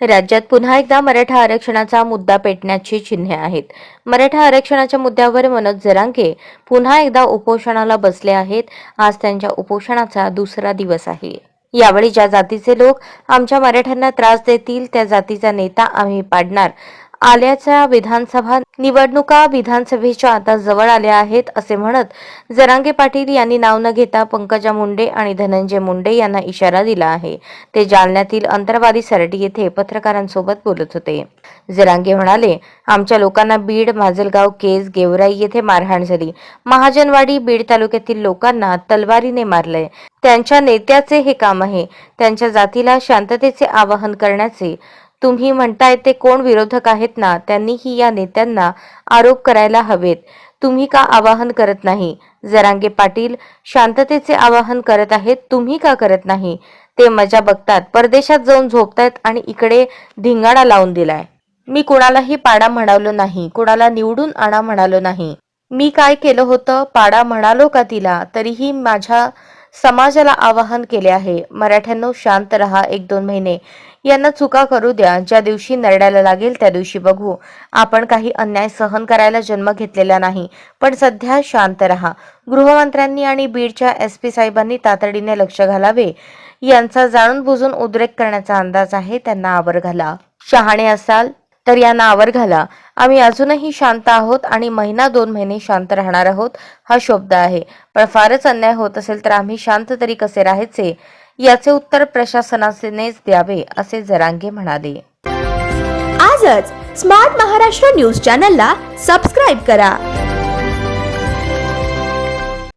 राज्यात पुन्हा एकदा मराठा आरक्षणाचा मुद्दा पेटण्याची चिन्हे आहेत. मराठा आरक्षणाच्या मुद्द्यावर मनोज जरांगे पुन्हा एकदा उपोषणाला बसले आहेत. आज त्यांच्या उपोषणाचा दुसरा दिवस आहे. यावेळी ज्या जातीचे लोक आमच्या मराठ्यांना त्रास देतील त्या जातीचा नेता आम्ही पाडणार. आल्याच्या विधानसभा निवडणुका विधानसभेच्या आता जवळ आल्या आहेत असे म्हणत जरांगे पाटील यांनी नाव न घेता पंकजा मुंडे आणि धनंजय मुंडे यांना इशारा दिला आहे. ते जालन्यातील अंतरवादी सरटी येथे पत्रकारांसोबत बोलत होते. जरांगे म्हणाले आमच्या लोकांना बीड माजलगाव केज गेवराई येथे मारहाण झाली. महाजनवाडी बीड तालुक्यातील लोकांना तलवारीने मारलंय. त्यांच्या नेत्याचे हे काम आहे. त्यांच्या जातीला शांततेचे आवाहन करण्याचे तुम्ही म्हणताय ते कोण विरोधक आहेत ना? त्यांनीही या नेत्यांना आरोप करायला हवेत. तुम्ही का आवाहन करत नाही? जरांगे पाटील शांततेचे आवाहन करत आहेत तुम्ही का करत नाही? ते मजा बघतात. परदेशात जाऊन झोपतायत आणि इकडे धिंगाणा लावून दिलाय. मी कोणालाही पाडा म्हणालो नाही. कुणाला निवडून आणा म्हणालो नाही. मी काय केलं होतं? पाडा म्हणालो का तिला? तरीही माझ्या समाजाला आवाहन केले आहे. मराठ्यांनो शांत रहा एक दोन महिने. यांना चुका करू द्या. ज्या दिवशी नरड्याला लागेल त्या दिवशी बघू. आपण काही अन्याय सहन करायला जन्म घेतलेला नाही पण सध्या शांत रहा. गृहमंत्र्यांनी आणि बीडच्या एस पी साहेबांनी तातडीने लक्ष घालावे. यांचा जाणून बुजून उद्रेक करण्याचा अंदाज आहे. त्यांना आवर घाला. शहाणे असाल तर यांना आवर घाला. आम्ही अजूनही शांत आहोत आणि महिना दोन महिने शांत राहणार आहोत हा शब्द आहे. पण फारच अन्याय होत असेल तर आम्ही शांत तरी कसे राहायचे? याचे उत्तर प्रशासनानेच द्यावे असे जरांगे म्हणाले. आजच स्मार्ट महाराष्ट्र न्यूज चॅनलला सबस्क्राईब करा.